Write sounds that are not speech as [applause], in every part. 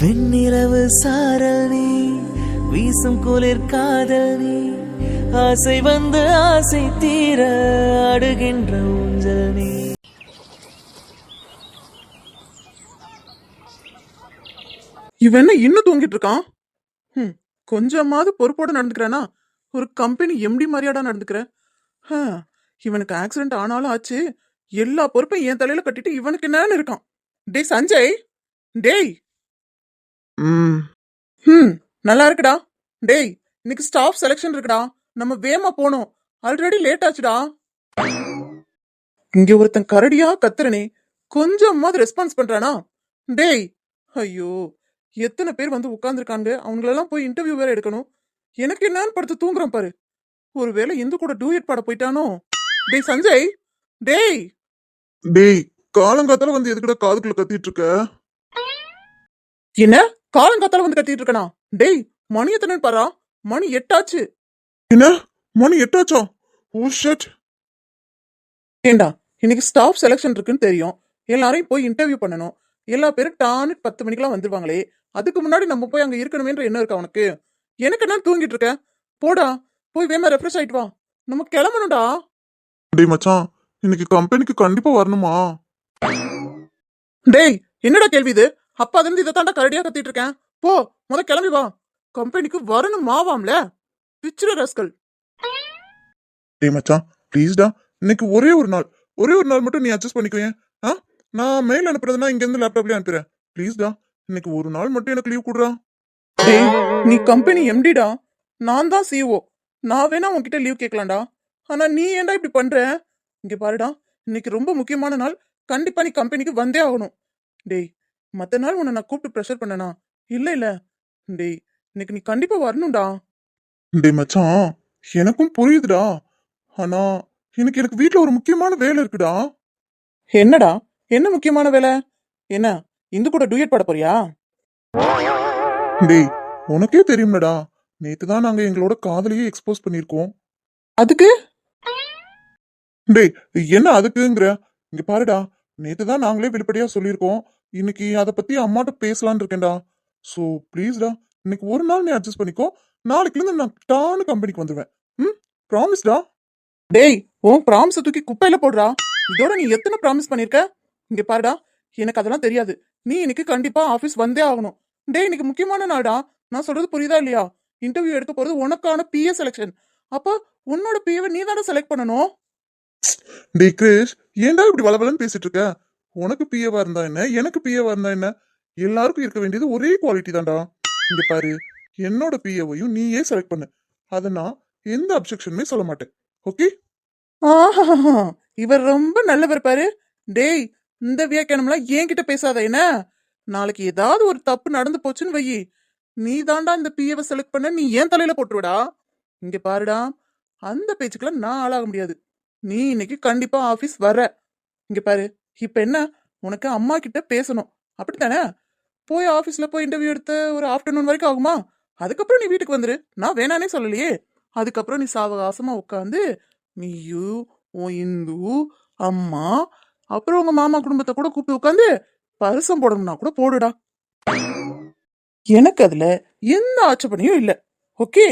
வெண்ணிலவு சாரல் நீ வீசும் குளிர் காதல் நீ ஆசை வந்து ஆசை தீர அடுகின்ற ஊஞ்சல் நீ. இவன் என்ன இன்னும் தூங்கிட்டு இருக்கான்? ம் கொஞ்சமாவது பொறுப்போட நடந்துக்கிறானா? ஒரு கம்பெனி எம்டி மாதிரியாடா நடந்துக்கிறேன் இவனுக்கு ஆக்சிடென்ட் ஆனாலும் ஆச்சு எல்லா பொறுப்பையும் என் தலையில கட்டிட்டு இவனுக்கு என்னன்னு இருக்கான். டேய் சஞ்சய் டேய் ம். ம் நல்லா இருக்குடா. டேய் இன்னைக்கு ஸ்டாஃப் செலெக்ஷன் இருக்குடா. நம்ம வேமா போகணும் ஆல்ரெடி லேட் ஆச்சுடா. இங்க ஒருத்தன் கரடியா கத்துறனே. கொஞ்சமாவது ரெஸ்பான்ஸ் பண்றானா? டேய் ஐயோ. எத்தனை பேர் வந்து உட்கார்ந்துருக்காங்க. அவங்களெல்லாம் போய் இன்டர்வியூ வேற எடுக்கணும். எனக்கு என்னன்னு படுத்து தூங்குறான் பாரு. ஒருவேளை இந்து கூட டூயட் பாட போயிட்டானோ? டேய் சஞ்சய். டேய். டேய் காலங்காத்தால வந்து எதுக்குடா காதுக்குள்ள கத்திட்டு இருக்க? என்ன? காலங்காத்தால வந்து கத்திட்டு இருக்கனா? டேய் மணி எத்தனை பாரா மணி எட்டாச்சு. என்ன? மணி எட்டாச்சா? Oh shut. ஏண்டா இன்னைக்கு ஸ்டாஃப் செலெக்ஷன் இருக்குன்னு தெரியும். எல்லாரையும் போய் இன்டர்வியூ பண்ணணும். எல்லா பேரும் டான்னு பத்து மணிக்கெல்லாம் வந்துருவாங்களே. அதுக்கு முன்னாடி நம்ம போய் அங்க இருக்கணுமேன்ற எண்ணம் இருக்கா உனக்கு? எனக்கு என்ன தூங்கிட்டு இருக்க? போடா போய் வேமா ரெஃப்ரெஷ் ஆயிட்டு வா. நம்ம கிளம்பணும்டா. டேய் மச்சான் இன்னைக்கு கம்பெனிக்கு கண்டிப்பா வரணுமா? டேய் என்னடா கேள்வி இது? அப்பா இருந்து இதை தாண்டா கரடியா கத்திட்டு இருக்கேன் போ முத கிளம்பி வா. கம்பெனிக்கு வரணும் மாவாம்ல. பிச்சுர ரஸ்கல். டேய் மச்சான் ப்ளீஸ்டா இன்னைக்கு ஒரே ஒரு நாள். ஒரே ஒரு நாள் மட்டும் நீ அட்ஜஸ்ட் பண்ணிக்குவேன் ஆ? நான் மெயில் அனுப்புறதுனா இங்க இருந்து லேப்டாப்லயே அனுப்புறேன் ப்ளீஸ்டா இன்னைக்கு ஒரு நாள் மட்டும் எனக்கு லீவ் கொடுறா. டேய் நீ கம்பெனி எம்டிடா நான் தான் சிஓ நான் வேணா உன்கிட்ட லீவ் கேட்கலாம்டா. ஆனா நீ ஏன்டா இப்படி பண்ற? இங்க பாருடா இன்னைக்கு ரொம்ப முக்கியமான நாள். கண்டிப்பா நீ கம்பெனிக்கு வந்தே ஆகணும். டேய் மத்த நாள் உன்னை நான் கூப்பிட்டு ப்ரெஷர் பண்ணனா? இல்ல இல்ல. டேய் இன்னைக்கு நீ கண்டிப்பா வரணும்டா. டேய் மச்சான் எனக்கும் புரியுதுடா. ஆனா எனக்கு எனக்கு வீட்ல ஒரு முக்கியமான வேலை இருக்குடா. என்னடா? என்ன முக்கியமான வேலை? என்ன இந்து கூட டூயட் பாட போறியா? டேய் உனக்கே தெரியும்லடா. நேத்து தான் நாங்க எங்களோட காதலையே எக்ஸ்போஸ் பண்ணிருக்கோம் அதுக்கு? டேய் என்ன அதுக்குங்கிற? இங்க பாருடா. நேற்று தான் நாங்களே வெளிப்படையாக சொல்லியிருக்கோம். இன்னைக்கு அதை பற்றி அம்மாட்ட பேசலான்னு இருக்கேன்டா. ஸோ ப்ளீஸ்டா இன்னைக்கு ஒரு நாள் நீ அட்ஜஸ்ட் பண்ணிக்கோ. நாளைக்குலேருந்து நான் டான்னு கம்பெனிக்கு வந்துடுவேன் ம்? ப்ராமிஸ்டா டேய் உன் ப்ராமிஸை தூக்கி குப்பையில் போடுறா. இதோட நீ எத்தனை ப்ராமிஸ் பண்ணியிருக்க இங்கே பாருடா எனக்கு அதெல்லாம் தெரியாது. நீ இன்னைக்கு கண்டிப்பாக ஆஃபீஸ் வந்தே ஆகணும். டேய் இன்னைக்கு முக்கியமான நாடா நான் சொல்றது புரியுதா இல்லையா? இன்டர்வியூ எடுக்க போகிறது உனக்கான பிஏ செலெக்ஷன் அப்போ உன்னோட பிஏவை நீ தானே செலக்ட் பண்ணணும். டே கிரேஷ் ஏன்டா இப்படி வளவலன்னு பேசிட்டு இருக்க உனக்கு பிஏவா இருந்தா என்ன? எனக்கு பிஏவா இருந்தா என்ன? எல்லாருக்கும் இருக்க வேண்டியது ஒரே குவாலிட்டி தான்டா. இங்க பாரு என்னோட பிஏவையும் நீயே செலக்ட் பண்ணு. அதை நான் எந்த அப்செக்ஷனுமே சொல்ல மாட்டேன். ஓகே ஆஹா இவர் ரொம்ப நல்லவர் பாரு. டேய் இந்த வியாக்கியானம்லாம் என்கிட்ட பேசாத என்ன? நாளைக்கு ஏதாவது ஒரு தப்பு நடந்து போச்சுன்னு வையி. நீ தாண்டா இந்த பிஏவை செலக்ட் பண்ண நீ ஏன் தலையில போட்டுருவடா. இங்க பாருடா அந்த பேச்சுக்கெல்லாம் நான் ஆளாக முடியாது. நீ இன்னைக்கு கண்டிப்பா ஆபீஸ் வர. இங்க பாரு இப்ப என்ன? உனக்கு அம்மா கிட்ட பேசணும். அப்படித்தானே? போய் ஆபீஸ்ல போய் இன்டர்வியூ எடுத்து ஒரு ஆஃப்டர்நூன் வரைக்கும் ஆகுமா? அதுக்கப்புறம் நீ வீட்டுக்கு வந்துரு. நான் வேணானே சொல்லலையே. அதுக்கப்புறம் நீ சாவகாசமா உட்காந்து நீயு உன் இந்து அம்மா அப்புறம் உங்க மாமா குடும்பத்தை கூட கூப்பிட்டு உட்காந்து பரிசம் போடணும்னா கூட போடுடா. எனக்கு அதுல எந்த ஆட்சேபனையும் இல்ல. ஓகே?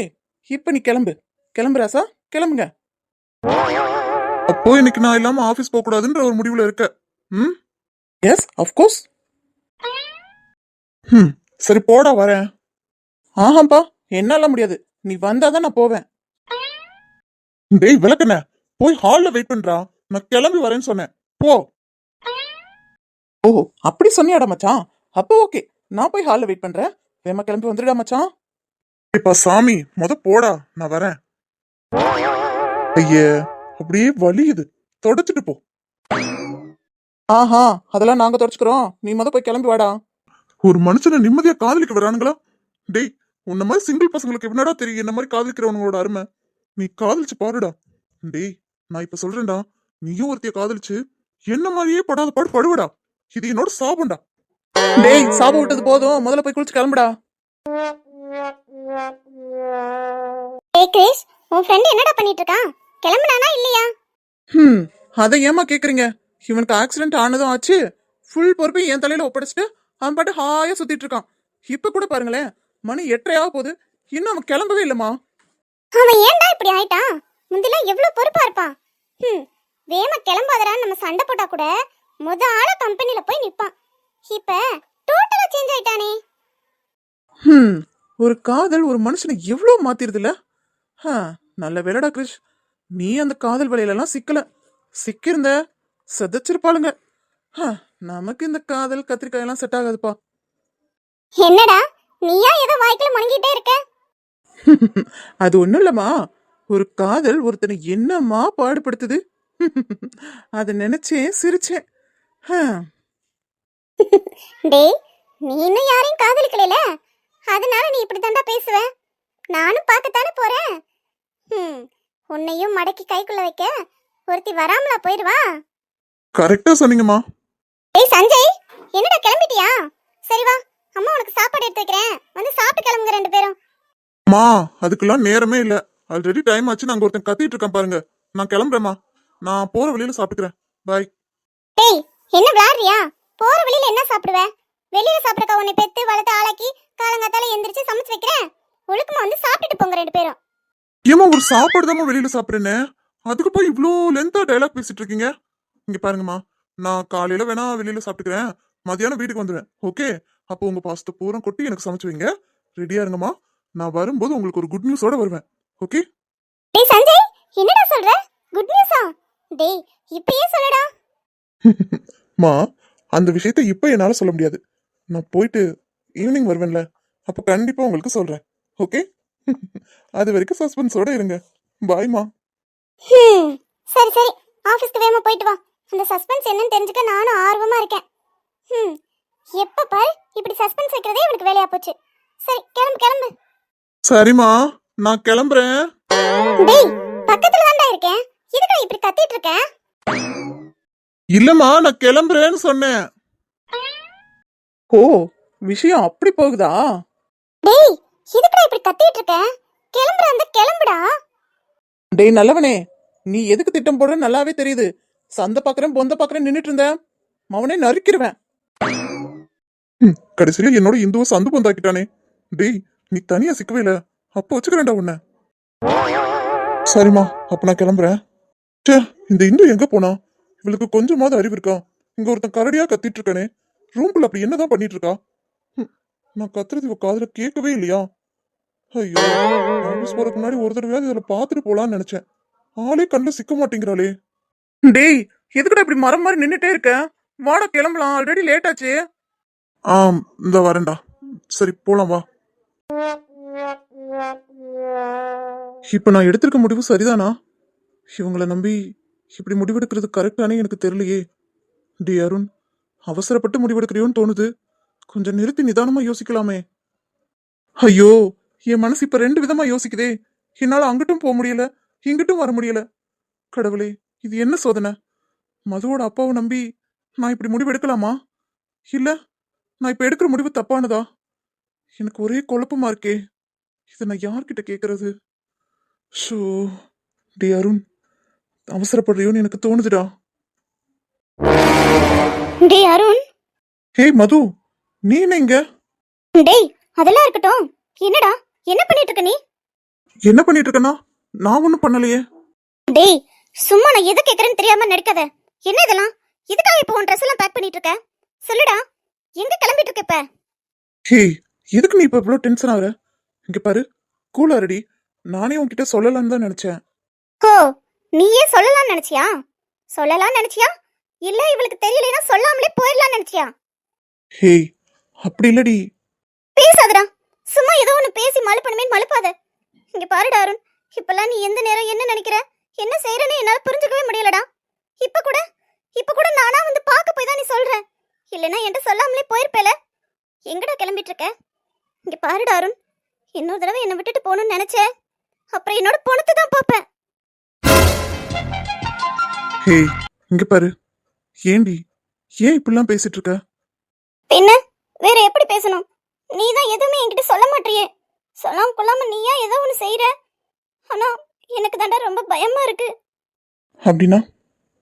இப்ப நீ கிளம்பு. கிளம்புறாசா கிளம்புங்க. அப்போ இன்னைக்கு நான் இல்லாம ஆபீஸ் போக கூடாதுன்ற ஒரு முடிவுல இருக்க. ம்? எஸ் அஃப்கோர்ஸ் ம் சரி போடா வரேன். ஆஹாப்பா என்னால முடியாது. நீ வந்தாதான் நான் போவேன். டேய் விளக்கண்ண போய் ஹால்ல வெயிட் பண்றா. நான் கிளம்பி வரேன்னு சொன்னேன். போ. ஓ அப்படி சொன்னியாடா மச்சான். அப்போ ஓகே நான் போய் ஹால்ல வெயிட் பண்றேன். வேமா கிளம்பி வந்துடுடா மச்சான். இப்ப சாமி மொத போடா நான் வரேன். ஐயே. அப்படியே வலியுது. தொடச்சிட்டு போ. ஆஹா அதெல்லாம் நாங்க தொடச்சுக்கிறோம். நீ முத போய் கிளம்பி வாடா. ஒரு மனுஷனை நிம்மதியா காதலிக்க வரானுங்களா? டேய் உன்ன மாதிரி சிங்கிள் பசங்களுக்கு என்னடா தெரியும்? என்ன மாதிரி காதலிக்கிறவங்களோட அருமை? நீ காதலிச்சு பாருடா. டேய் நான் இப்ப சொல்றேன்டா. நீயும் ஒருத்திய காதலிச்சு என்ன மாதிரியே படாத பாடு படுவடா. இது என்னோட சாபம்டா. டேய் சாபம் விட்டது போதும். முதல்ல போய் குளிச்சு கிளம்புடா. ஏய் கிரிஷ் உன் ஃப்ரெண்ட் என்னடா பண்ணிட்டு இருக்கான்? கிளம்புனானா இல்லையா? ஹம் அதை ஏமா கேக்குறீங்க? இவனுக்கு ஆக்சிடென்ட் ஆனதும் ஆச்சு. ஃபுல் பொறுப்பையும் என் தலையில ஒப்படைச்சிட்டு அவன் பாட்டு ஹாயா சுத்திட்டு இருக்கான். இப்ப கூட பாருங்களேன் மணி எட்டரையாக போகுது. இன்னும் அவன் கிளம்பவே இல்லம்மா. அவன் ஏன்டா இப்படி ஆயிட்டான் முந்திலாம் எவ்வளவு பொறுப்பா இருப்பான்? ஹம் வேம கிளம்பாதடான்னு நம்ம சண்டை போட்டா கூட முத ஆள கம்பெனில போய் நிப்பான். இப்ப டோட்டலா சேஞ்ச் ஆயிட்டானே. ஹம் ஒரு காதல் ஒரு மனுஷனை எவ்வளோ மாத்திருதுல ஹ, நல்ல வேலைடா கிரிஷ். நீ அந்த காதல் வலையிலலாம் சிக்கல. சிக்கிருந்த செதச்சிருப்பாளுங்க. ஹ, நமக்கு இந்த காதல் கத்திரிக்காயெல்லாம் செட் ஆகாதுப்பா. என்னடா? நீயா ஏதோ வாய்க்குல முணங்கிட்டே இருக்க? [laughs] அது ஒண்ணும் இல்லம்மா. ஒரு காதல் ஒருத்தனை என்னம்மா பாடுபடுத்துது? [laughs] அதை நினைச்சேன் சிரிச்சேன். ஹ, [laughs] டேய் நீ இன்னும் யாரையும் காதலிக்கல அதனால நீ இப்படி தாண்டா பேசுவ? நானும் பார்க்கத்தானே போறேன்? உன்னையும் மடக்கி கைக்குள்ள வைக்க ஒருத்தி வராமலா போயிடுவா கரெக்டா சொன்னீங்கம்மா. டேய் சஞ்சய் என்னடா கிளம்பிட்டியா? சரி வா அம்மா உனக்கு சாப்பாடு எடுத்து வைக்கிறேன். வந்து சாப்பிட்டு கிளம்புங்க ரெண்டு பேரும். மா அதுக்கெல்லாம் நேரமே இல்ல. ஆல்ரெடி டைம் ஆச்சு நாங்க ஒருத்தன் கத்திட்டு இருக்கான் பாருங்க. நான் கிளம்புறேம்மா. நான் போற வழியில சாப்பிட்டுக்கிறேன். பாய் டேய் என்ன விளையாடுறியா? போற வழியில என்ன சாப்பிடுவ? வெளியில சாப்பிடக்கா உன்னை பெத்து வளர்த்து ஆளாக்கி காலங்காத்தால எந்திரிச்சு சமைச்சு வைக்கிறேன். ஒழுக்கமா வந்து சாப்பிட்டுட்டு போங்க ரெண்டு பேரும். ஏமா ஒரு சாப்பாடு தாம்மா வெளியில சாப்பிடுறேன்னு? அதுக்கு போய் இவ்ளோ லென்த்தா டைலாக் பேசிட்டு இருக்கீங்க? இங்க பாருங்கம்மா நான் காலையில வேணா வெளியில சாப்பிட்டுக்கிறேன். மதியானம் வீட்டுக்கு வந்துடுவேன் ஓகே? அப்போ உங்க பாஸ்த பூரா கொட்டி எனக்கு சமைச்சு வைங்க. ரெடியா இருங்கம்மா. நான் வரும்போது உங்களுக்கு ஒரு குட் நியூஸோட வருவேன். ஓகே? டேய் சஞ்சய் என்னடா சொல்ற? குட் நியூஸா டேய் இப்பயே சொல்லுடா. [laughs] மா அந்த விஷயத்த இப்ப என்னால சொல்ல முடியாது. நான் போயிட்டு ஈவினிங் வருவேன்ல. அப்ப கண்டிப்பா உங்களுக்கு சொல்றேன். ஓகே? அது வரைக்கும் சஸ்பென்ஸோட இருங்க. பாய்மா சரி சரி. ஆபீஸ்க்கு வேகமா போயிட்டு வா. அந்த சஸ்பென்ஸ் என்னன்னு தெரிஞ்சுக்க நானும் ஆர்வமா இருக்கேன். ம் எப்ப பாரு இப்படி சஸ்பென்ஸ் வைக்கிறதே இவனுக்கு வேலையா போச்சு. சரி கிளம்பு கிளம்பு. சரிம்மா நான் கிளம்புறேன். டேய் பக்கத்துல தான்டா இருக்கேன். எதுக்குடா இப்படி கத்திட்டு இருக்க? இல்லம்மா நான் கிளம்புறேன்னு சொன்னேன். ஓ விஷயம் அப்படி போகுதா? டேய் எதுக்குடா இப்படி கத்திட்டு இருக்க? கிளம்புற அந்த கிளம்புடா. டேய் நல்லவனே நீ எதுக்கு திட்டம் போடுற? நல்லாவே தெரியுது. சந்தை பாக்குறேன் பொந்த பாக்குறேன் நின்னுட்டு இருந்தேன். மவனே நறுக்கிடுவேன் கடைசியில என்னோட இந்துவ சந்து பொந்தாக்கிட்டானே. டேய் நீ தனியா சிக்கவே இல்ல. அப்ப வச்சுக்கிறேன்டா உன்னை. சரிம்மா அப்ப நான் கிளம்புறேன். ச்சே இந்த இந்து எங்க போனா? இவளுக்கு கொஞ்சமாவது அறிவு இருக்கா? இங்க ஒருத்தன் கரடியா கத்திட்டு இருக்கானே. ரூம்குள்ள அப்படி என்னதான் பண்ணிட்டு இருக்கா? ம், நான் கத்துறது இவ காதுல கேட்கவே இல்லையா? ஐயோ ஆபீஸ் போறதுக்கு முன்னாடி ஒரு தடவையாவது இதுல பாத்துட்டு போலான்னு நினைச்சேன். ஆளே கண்ணுல சிக்க மாட்டேங்கிறாளே. டேய் எதுக்குடா இப்படி மரம் மாதிரி நின்னுட்டே இருக்க? வாடா கிளம்பலாம். ஆல்ரெடி லேட் ஆச்சு. ஆம் இந்த வரேன்டா. சரி போலாம் வா. இப்ப நான் எடுத்திருக்க முடிவு சரிதானா? இவங்கள நம்பி இப்படி முடிவெடுக்கிறது கரெக்டானே எனக்கு தெரியலையே. டி அருண் அவசரப்பட்டு முடிவெடுக்கிறியோன்னு தோணுது. கொஞ்சம் நிறுத்தி நிதானமா யோசிக்கலாமே. ஐயோ என் மனசு இப்ப ரெண்டு விதமா யோசிக்குதே. என்னால அங்கிட்டும் போக முடியல இங்கிட்டும் வர முடியல. கடவுளே இது என்ன சோதனை? மதுவோட அப்பாவை நம்பி நான் இப்படி முடிவு எடுக்கலாமா இல்ல நான் இப்ப எடுக்கிற முடிவு தப்பானதா? எனக்கு ஒரே குழப்பமா இருக்கே. இதை நான் யார்கிட்ட கேக்குறது? ஷோ டே அருண் அவசரப்படுறியோன்னு எனக்கு தோணுதுடா. டேய் அருண். ஹே மது நீ என்ன இங்க? டேய் அதெல்லாம் இருக்கட்டும். என்னடா? என்ன பண்ணிட்டு இருக்க நீ? என்ன பண்ணிட்டு இருக்கனா நான் ஒன்றும் பண்ணலையே. டேய் சும்மா நான் எது கேக்குறேன்னு தெரியாம நடிக்காத. என்ன இதெல்லாம்? எதுக்காக இப்போ உன் ட்ரெஸ் எல்லாம் பேக் பண்ணிட்டு இருக்க? சொல்லுடா எங்க கிளம்பிட்டு இருக்க இப்ப? ஹே எதுக்கு நீ இப்ப இவ்வளோ டென்ஷன் ஆகுற? இங்க பாரு கூலா ரெடி நானே உன்கிட்ட சொல்லலாம்னு தான் நினைச்சேன். ஓ நீயே சொல்லலாம்னு நினைச்சியா? சொல்லலாம் நினைச்சியா? இல்ல இவளுக்கு தெரியலனா சொல்லாமலே போயிடலாம் நினைச்சியா? ஹே அப்படி இல்லடி. பேசாதடா. சும்மா ஏதோ ஒன்று பேசி மழுப்பணுமே மழுப்பாத. இங்க பாருடா அருண் இப்பெல்லாம் நீ எந்த நேரம் என்ன நினைக்கிற? என்ன செய்யறன்னு என்னால புரிஞ்சுக்கவே முடியலடா. இப்ப கூட இப்ப கூட நானா வந்து பார்க்க போய் தான் நீ சொல்ற. இல்லைன்னா என்கிட்ட சொல்லாமலே போயிருப்பேல. எங்கடா கிளம்பிட்டு இருக்க இங்க பாருடா அருண் இன்னொரு தடவை என்னை விட்டுட்டு போகணும்னு நினைச்சேன் அப்புறம் என்னோட பணத்தை தான் பார்ப்பேன். ஹே இங்க பாரு. ஏண்டி ஏன் இப்படிலாம் பேசிட்டு இருக்க பின்ன வேற எப்படி பேசணும் நீ தான் எதுவுமே என்கிட்ட சொல்ல மாட்டியே சொல்லாம கொள்ளாம நீயா ஏதோ ஒன்று செய்யற ஆனா எனக்கு தாண்டா ரொம்ப பயமா இருக்கு. அப்படின்னா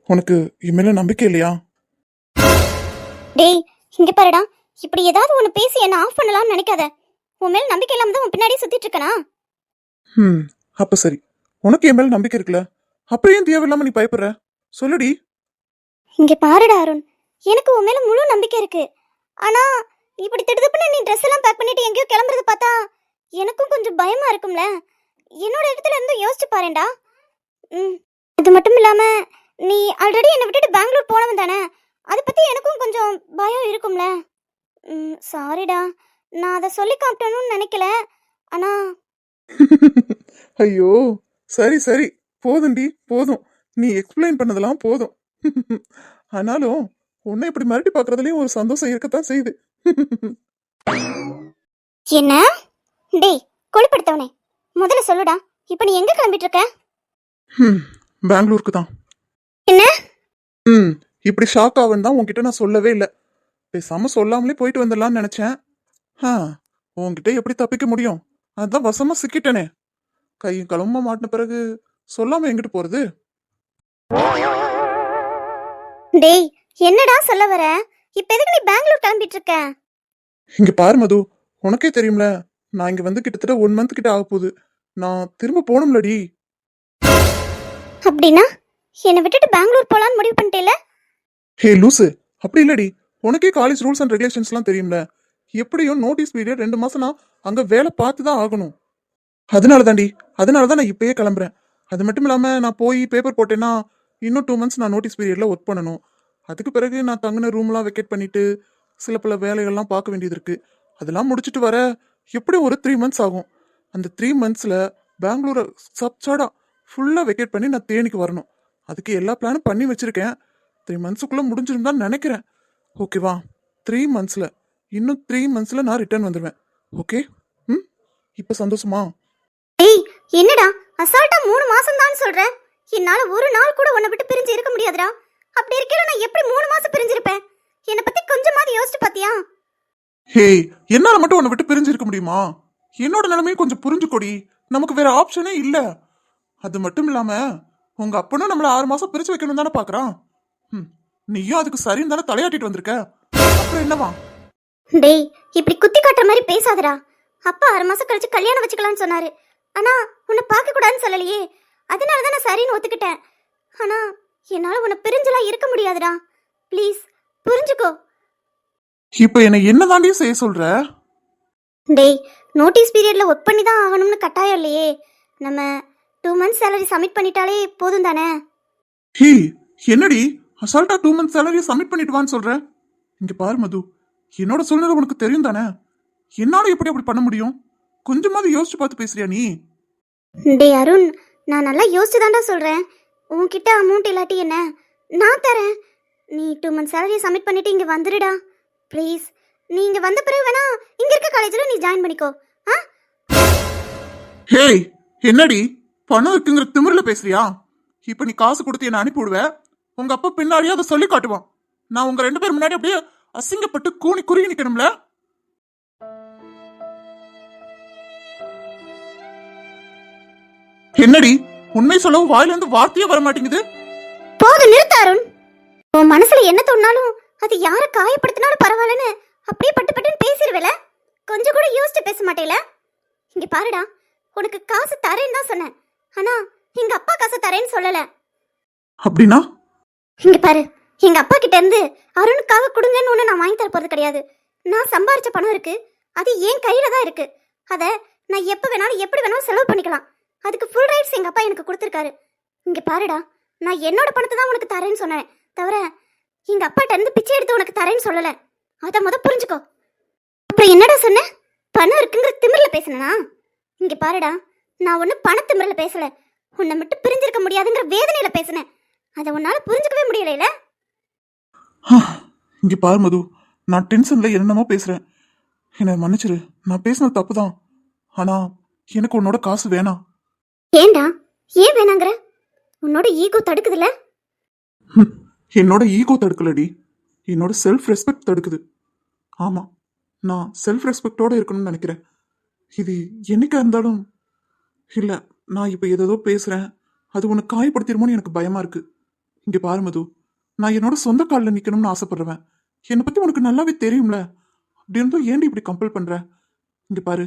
உனக்கு என் மேல நம்பிக்கை இல்லையா? டேய் இங்க பாருடா. இப்படி ஏதாவது ஒன்று பேசி என்ன ஆஃப் பண்ணலாம்னு நினைக்காத. உன் மேல நம்பிக்கை இல்லாம தான் உன் பின்னாடியே சுத்திட்டு இருக்கனா? ம் அப்ப சரி. உனக்கு என் மேல நம்பிக்கை இருக்குல்ல? அப்புறம் ஏன் தேவையில்லாம நீ பயப்படுற? சொல்லுடி. இங்க பாருடா அருண். எனக்கு உன் மேல முழு நம்பிக்கை இருக்கு. ஆனா இப்படி திடுதுப்புன்னு நீ ட்ரெஸ் எல்லாம் பேக் பண்ணிட்டு எங்கேயோ கிளம்புறது பார்த்தா எனக்கும் கொஞ்சம் பயமா இருக்கும்ல. என்னோட இடத்துல இருந்து யோசிச்சு பாருடா. ம் அது மட்டும் இல்லாம நீ ஆல்ரெடி என்னை விட்டுட்டு பெங்களூர் போனவன் தானே. அதை பத்தி எனக்கும் கொஞ்சம் பயம் இருக்கும்ல. ம் சாரிடா நான் அதை சொல்லி காட்டணும்னு நினைக்கல. ஆனா [laughs] ஐயோ சரி சரி. போதும்டி போதும். நீ எக்ஸ்பிளைன் பண்ணதெல்லாம் போதும். [laughs] ஆனாலும் உன்னை இப்படி மிரட்டி பார்க்கறதுலயும் ஒரு சந்தோஷம் இருக்கத்தான் செய்யுது. [laughs] என்ன? டேய் கொழுப்படுத்தவனே. முதல்ல சொல்லுடா இப்போ நீ எங்க கிளம்பிட்டு இருக்க ம், பெங்களூருக்கு தான் என்ன? ம் இப்படி ஷாக் ஆகுன்னு தான் உன்கிட்ட நான் சொல்லவே இல்லை. பேசாம சொல்லாமலே போயிட்டு வந்துடலாம்னு நினைச்சேன். ஆ உன்கிட்ட எப்படி தப்பிக்க முடியும்? அதான் வசமா சிக்கிட்டனே. கையும் களவுமா மாட்டின பிறகு சொல்லாம எங்கிட்டு போறது? டேய் என்னடா சொல்ல வர? இப்போ எதுக்கு நீ பெங்களூர் கிளம்பிட்டு இருக்க இங்க பாரு மது உனக்கே தெரியும்ல நான் இங்க வந்து கிட்டத்தட்ட ஒன் மந்த் கிட்ட ஆக போகுது. நான் திரும்ப போகணும்லடி. அப்படின்னா என்னை விட்டுட்டு பெங்களூர் போலான்னு முடிவு பண்ணிட்டேல ஹே லூசு. அப்படி இல்லடி. உனக்கே காலேஜ் ரூல்ஸ் அண்ட் ரெகுலேஷன்ஸ்லாம் தெரியும்ல. எப்படியும் நோட்டீஸ் பீரியட் ரெண்டு மாசம் நான் அங்க வேலை பார்த்து தான் ஆகணும். அதனால தாண்டி அதனால தான் நான் இப்பயே கிளம்புறேன். அது மட்டும் இல்லாம நான் போய் பேப்பர் போட்டேன்னா இன்னும் டூ மந்த்ஸ் நான் நோட்டீஸ் பீரியட்ல ஒர்க் பண்ணணும். அதுக்கு பிறகு நான் தங்கின ரூம்லாம் வெக்கேட் பண்ணிட்டு சில பல வேலைகள்லாம் பார்க்க வேண்டியது இருக்கு. அதெல்லாம் முடிச்சுட்டு வர எப்படியும் ஒரு த்ரீ மந்த்ஸ் ஆகும்? அந்த த்ரீ மந்த்ஸில் பெங்களூரை சப்சாடாக ஃபுல்லாக வெக்கேட் பண்ணி நான் தேனிக்கு வரணும். அதுக்கு எல்லா பிளானும் பண்ணி வச்சுருக்கேன். த்ரீ மந்த்ஸுக்குள்ளே முடிஞ்சிருந்தான் நினைக்கிறேன். ஓகேவா த்ரீ மந்த்ஸில் இன்னும் த்ரீ மந்த்ஸில் நான் ரிட்டர்ன் வந்துடுவேன் ஓகே ம்? இப்போ சந்தோஷமா? டேய் என்னடா? அசால்ட்டா மூணு மாசம் தான் சொல்கிறேன் என்னால ஒரு நாள் கூட உன்னை விட்டு பிரிஞ்சு இருக்க முடியாதுடா. அப்படி இருக்கையில நான் எப்படி மூணு மாசம் பிரிஞ்சிருப்பேன்? என்னை பத்தி கொஞ்சமாவது யோசிச்சு பாத்தியா? ஹே என்னால் மட்டும் உன்னை விட்டு பிரிஞ்சிருக்க முடியுமா? என்னோட நிலைமையும் கொஞ்சம் புரிஞ்சுக்கொடி. நமக்கு வேற ஆப்ஷனே இல்லை. அது மட்டும் இல்லாம உங்க அப்பனும் நம்மள ஆறு மாசம் பிரிச்சு வைக்கணும் தானே பாக்குறான். ம், நீயும் அதுக்கு சரின்னு தானே தலையாட்டிட்டு வந்திருக்க. அப்புறம் என்னவா? டேய் இப்படி குத்தி காட்டுற மாதிரி பேசாதடா. அப்பா ஆறு மாசம் கழிச்சு கல்யாணம் வச்சுக்கலாம்னு சொன்னாரு. ஆனா உன்னை பார்க்க கூடாதுன்னு சொல்லலையே. அதனால தான் நான் சரின்னு ஒத்துக்கிட்டேன். ஆனா என்னால உன்னை பிரிஞ்செல்லாம் இருக்க முடியாதுடா. ப்ளீஸ் புரிஞ்சுக்கோ. இப்ப என்னை என்ன தாண்டியும் செய்ய சொல்ற? டேய் நோட்டீஸ் பீரியட்ல ஒர்க் பண்ணி தான் ஆகணும்னு கட்டாயம் இல்லையே. நம்ம டூ மந்த்ஸ் சேலரி சப்மிட் பண்ணிட்டாலே போதும் தானே? ஹே என்னடி? அசால்ட்டா டூ மந்த் சேலரியை சப்மிட் பண்ணிட்டு வான்னு சொல்ற? இங்க பாரு மது என்னோட சூழ்நிலை உனக்கு தெரியும் தானே? என்னால எப்படி அப்படி பண்ண முடியும்? கொஞ்சமாவது யோசிச்சு பார்த்து பேசுறியா நீ? டேய் அருண் நான் நல்லா யோசிச்சு தான்டா சொல்கிறேன் உன்கிட்ட அமௌண்ட் இல்லாட்டி என்ன? நான் தரேன். நீ டூ மந்த்ஸ் சேலரியை சப்மிட் பண்ணிட்டு இங்கே வந்துடுடா ப்ளீஸ் நீ இங்கே வந்த பிறகு வேணா இங்கே இருக்க காலேஜில் நீ ஜாயின் பண்ணிக்கோ. ஆ? ஹேய் என்னடி? பணம் இருக்குங்கிற திமிர்ல பேசுறியா? இப்ப நீ காசு கொடுத்து என்ன அனுப்பி விடுவ உங்க அப்பா பின்னாடியே அதை சொல்லி காட்டுவான். நான் உங்க ரெண்டு பேர் முன்னாடி அப்படியே அசிங்கப்பட்டு கூனி குறுகி நிக்கணும்ல? என்னடி? உண்மை சொல்லவும் வாயில இருந்து வார்த்தையே வர மாட்டேங்குது. போதும் நிறுத்த அருண். உன் மனசில் என்ன தோணாலும் அது யாரை காயப்படுத்தினாலும் பரவாயில்லன்னு அப்படியே பட்டு பட்டுன்னு பேசிடுவேல கொஞ்சம் கூட யோசிச்சு பேச மாட்டேல? இங்கே பாருடா உனக்கு காசு தரேன்னு தான் சொன்னேன். ஆனால் எங்கள் அப்பா காசு தரேன்னு சொல்லலை. அப்படின்னா? இங்க பாரு எங்க அப்பா கிட்ட இருந்து அருணுக்காக கொடுங்கன்னு ஒண்ணு நான் வாங்கி தர போறது கிடையாது. நான் சம்பாரிச்ச பணம் இருக்கு. அது என் கையில தான் இருக்கு. அத நான் எப்ப வேணாலும் எப்படி வேணாலும் செலவு பண்ணிக்கலாம். அதுக்கு ஃபுல் ரைட்ஸ் எங்க அப்பா எனக்கு கொடுத்துருக்காரு. இங்க பாருடா நான் என்னோட பணத்தை தான் உனக்கு தரேன்னு சொன்னேன். தவிர எங்க அப்பாட்ட இருந்து பிச்சை எடுத்து உனக்கு தரேன்னு சொல்லல. அத முத புரிஞ்சுக்கோ. அப்புறம் என்னடா சொன்ன? பணம் இருக்குங்கிற திமிர்ல பேசுனனா? இங்க பாருடா நான் ஒன்னும் பண திமிர்ல பேசல. உன்னை மட்டும் பிரிஞ்சிருக்க முடியாதுங்கிற வேதனையில பேசினேன் அதை உன்னால புரிஞ்சுக்கவே முடியலைல இங்க பாரு மது. நான் டென்ஷன்ல என்னென்னமோ பேசுறேன். என்னை மன்னிச்சிரு. நான் பேசினது தப்பு தான் ஆனா எனக்கு உன்னோட காசு வேணாம். ஏண்டா ஏன் வேணாங்கிற? உன்னோட ஈகோ தடுக்குதுல? ஹம், என்னோட ஈகோ தடுக்கலடி. என்னோட செல்ஃப் ரெஸ்பெக்ட் தடுக்குது. ஆமாம் நான் செல்ஃப் ரெஸ்பெக்டோடு இருக்கணும்னு நினைக்கிறேன். இது என்னைக்கா இருந்தாலும் இல்லை நான் இப்போ ஏதோ பேசுகிறேன் அது உன்னை காயப்படுத்திடுமோன்னு எனக்கு பயமாக இருக்குது இங்கே பாரு மது நான் என்னோட சொந்த காலில் நிற்கணும்னு ஆசைப்படுறவன். என்னை பற்றி உனக்கு நல்லாவே தெரியும்ல. அப்படி இருந்தும் ஏன்டி இப்படி கம்பல் பண்ணுற இங்கே பாரு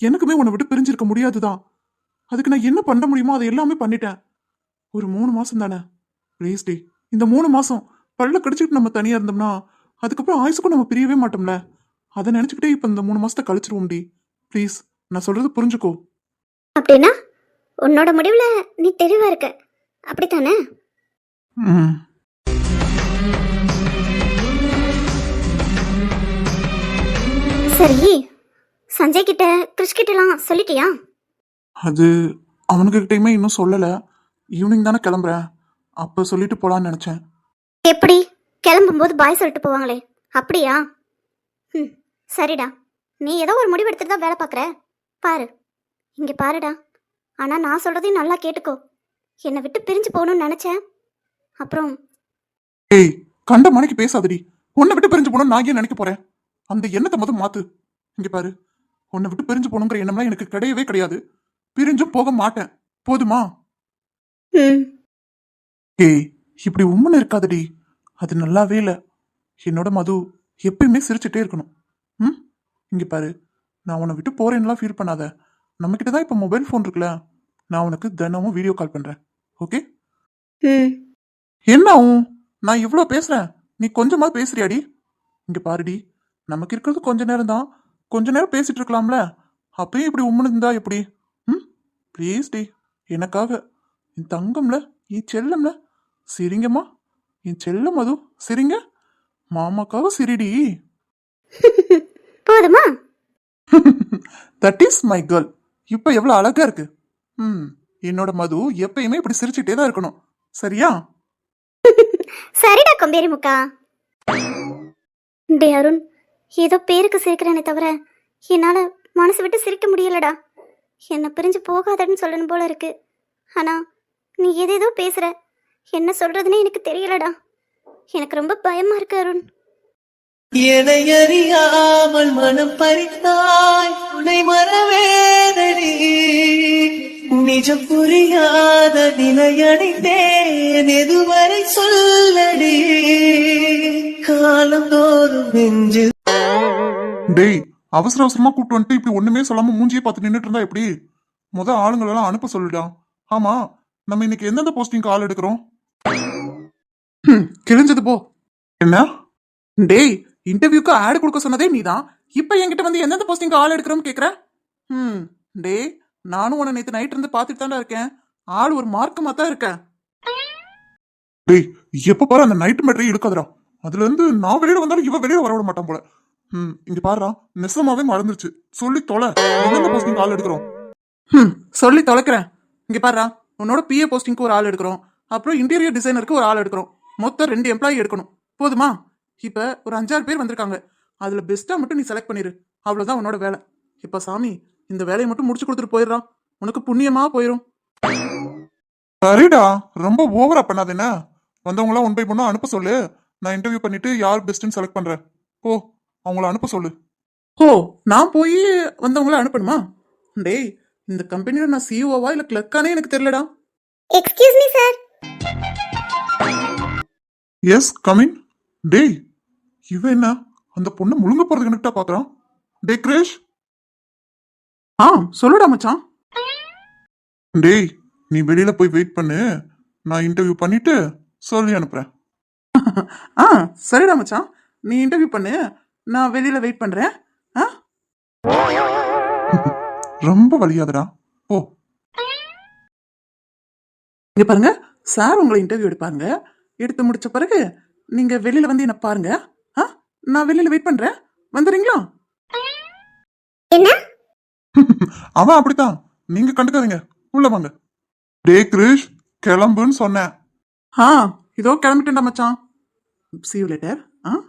எனக்குமே உன்னை விட்டு பிரிஞ்சிருக்க முடியாதுதான். அதுக்கு நான் என்ன பண்ண முடியுமோ அதை எல்லாமே பண்ணிட்டேன். ஒரு மூணு மாதம் தானே. ப்ளீஸ் டி. இந்த மூணு மாசம் பல்ல கடிச்சிட்டு நம்ம தனியா இருந்தோம்னா அதுக்கப்புறம் ஆயுசுக்கும் நம்ம பிரியவே மாட்டோம்ல. அதை நினைச்சுக்கிட்டே இப்ப இந்த மூணு மாசத்தை கழிச்சிருவோம் டி. ப்ளீஸ் நான் சொல்றது புரிஞ்சுக்கோ. அப்படின்னா உன்னோட முடிவுல நீ தெளிவா இருக்க. அப்படித்தானே? ம். சரி. சஞ்சய் கிட்ட கிறிஷ் கிட்டலாம் சொல்லிட்டியா? அது அவனுக்கிட்டையுமே இன்னும் சொல்லலை. ஈவினிங் தானே கிளம்புறேன். அப்போ சொல்லிட்டு போலான்னு நினச்சேன். எப்படி? கிளம்பும்போது பாய் சொல்லிட்டு போவாங்களே. அப்படியா? ம் சரிடா. நீ ஏதோ ஒரு முடிவு எடுத்துட்டு தான் வேலை பார்க்குற. பாரு. இங்கே பாருடா. ஆனால் நான் சொல்கிறதையும் நல்லா கேட்டுக்கோ. என்னை விட்டு பிரிஞ்சு போகணும்னு நினச்சேன். அப்புறம் ஏய் கண்ட மணிக்கு பேசாதடி. உன்னை விட்டு பிரிஞ்சு போகணும்னு நான் ஏன் நினைக்க போறேன்? அந்த எண்ணத்தை முதல் மாத்து. இங்க பாரு. உன்னை விட்டு பிரிஞ்சு போகணுங்கிற எண்ணம்லாம் எனக்கு கிடையவே கிடையாது. பிரிஞ்சும் போக மாட்டேன். போதுமா? ம் ஏய் இப்படி உம்முன்னு இருக்காதடி. அது நல்லாவே இல்லை. என்னோட மது எப்பயுமே சிரிச்சுட்டே இருக்கணும். ம்? இங்க பாரு. நான் உன்னை விட்டு போறேன்னுலாம் ஃபீல் பண்ணாத. நம்மக்கிட்ட தான் இப்போ மொபைல் ஃபோன் இருக்குல்ல. நான் உனக்கு தினமும் வீடியோ கால் பண்றேன். ஓகே என்ன ஆகும் நான் இவ்வளோ பேசுறேன். நீ கொஞ்சமா பேசுறியாடி? இங்க பாருடி. நமக்கு இருக்கிறது கொஞ்ச நேரம் தான் கொஞ்ச நேரம் பேசிட்டு இருக்கலாம்ல. அப்பயும் இப்படி உம்முன்னு இருந்தா எப்படி? ம்? ப்ளீஸ் டி. எனக்காக. என் தங்கம்ல என் செல்லம்ல. சிரிங்கம்மா. என் செல்லம் அது சிரிங்க. மாமாக்காக சிரிடி. போதுமா? தட் இஸ் மை கேர்ள் இப்போ எவ்வளோ அழகா இருக்கு. ம் என்னோட மது எப்பயுமே இப்படி சிரிச்சுட்டே தான் இருக்கணும். சரியா? சரிடா கொம்பேரி முக்கா. டே அருண் ஏதோ பேருக்கு சிரிக்கிறேனே தவிர என்னால் மனசு விட்டு சிரிக்க முடியலடா. என்னை பிரிஞ்சு போகாதன்னு சொல்லணும் போல இருக்கு. ஆனா நீ ஏதேதோ பேசுற. என்ன சொல்றதுன்னே எனக்கு தெரியலடா. எனக்கு ரொம்ப பயமா இருக்கு அருண். என்னை அறியாமல் மனம் பறித்தாய் உன்னை மறவேதடி. நிஜம் புரியாத நிலையடைந்தேன் எதுவரை சொல்லடி. காலம் தோறும் நெஞ்சில் டேய் அவசர அவசரமா கூப்பிட்டு வந்துட்டு இப்படி ஒண்ணுமே சொல்லாம மூஞ்சியே பார்த்து நின்னுட்டு இருந்தா எப்படி? முத ஆளுங்களெல்லாம் அனுப்ப சொல்லுடா. ஆமா நம்ம இன்னைக்கு எந்தெந்த போஸ்டிங்க்கு ஆள் எடுக்கிறோம்? கிழிஞ்சது போ. என்ன? டேய் இன்டர்வியூக்கு ஆட் கொடுக்க சொன்னதே நீதான். இப்போ என்கிட்ட வந்து எந்தெந்த போஸ்டிங் ஆள் எடுக்கிறோம்னு கேக்குற? ம் டேய் நானும் உன்னை நேற்று நைட் இருந்து பார்த்துட்டு தான்டா இருக்கேன். ஆள் ஒரு மார்க்கமா தான் இருக்கேன் டேய் எப்ப பாரு அந்த நைட் மேட்டரே அதுல இருந்து நான் வெளியில வந்தாலும் இவ வெளியில வர விட மாட்டான் போல. ம் இங்க பாருடா நெசமாவே மறந்துருச்சு. சொல்லி தொலை. எந்தெந்த போஸ்டிங் ஆள் எடுக்கிறோம்? ம் சொல்லி தொலைக்கிறேன். இங்க பாருடா உன்னோட பிஏ போஸ்டிங்க்கு ஒரு ஆள் எடுக்கிறோம். அப்புறம் இன்டீரியர் டிசைனருக்கு ஒரு ஆள் எடுக்கிறோம். மொத்தம் ரெண்டு எம்ப்ளாயி எடுக்கணும். போதுமா? இப்போ ஒரு அஞ்சாறு பேர் வந்திருக்காங்க. அதில் பெஸ்ட்டாக மட்டும் நீ செலக்ட் பண்ணிடு அவ்வளோதான் உன்னோட வேலை. இப்போ சாமி இந்த வேலையை மட்டும் முடிச்சு கொடுத்துட்டு போயிடுறான். உனக்கு புண்ணியமா போயிடும் சரிடா. ரொம்ப ஓவரா பண்ணாத என்ன? வந்தவங்களாம் ஒன் பை பொண்ணா அனுப்ப சொல்லு. நான் இன்டர்வியூ பண்ணிட்டு யார் பெஸ்ட்னு செலக்ட் பண்றேன். போ அவங்கள அனுப்ப சொல்லு. ஓ நான் போய் வந்தவங்கள அனுப்பணுமா? டேய் இந்த கம்பெனியில் நான் சிஇஓவா இல்லை கிளர்க்கானே எனக்கு தெரியலடா. Excuse me sir yes coming டேய் இவன் என்ன? அந்த பொண்ணை முழுங்க போறது கனெக்டா பாக்குறான். டே கிரேஷ். ஆ சொல்லுடா மச்சான். டேய் நீ வெளியில போய் வெயிட் பண்ணு. நான் இன்டர்வியூ பண்ணிட்டு சொல்லி அனுப்புறேன். ஆ சரிடா மச்சான். நீ இன்டர்வியூ பண்ணு. நான் வெளியில் வெயிட் பண்ணுறேன் ஆ? ரொம்ப வலியாதடா. ஓ இங்க பாருங்க சார் உங்களை இன்டர்வியூ எடுப்பாங்க. எடுத்து முடிச்ச பிறகு நீங்க வெளியில வந்து என்ன பாருங்க. ஆ? நான் வெளியில வெயிட் பண்றேன். வந்துடுறீங்களா என்ன? [laughs] அவன் அப்படித்தான். நீங்க கண்டுக்காதீங்க. உள்ள வாங்க. டே கிரிஷ் கிளம்புன்னு சொன்னேன். ஆ இதோ கிளம்பிட்டேன்டா மச்சான். See you later. ஆ?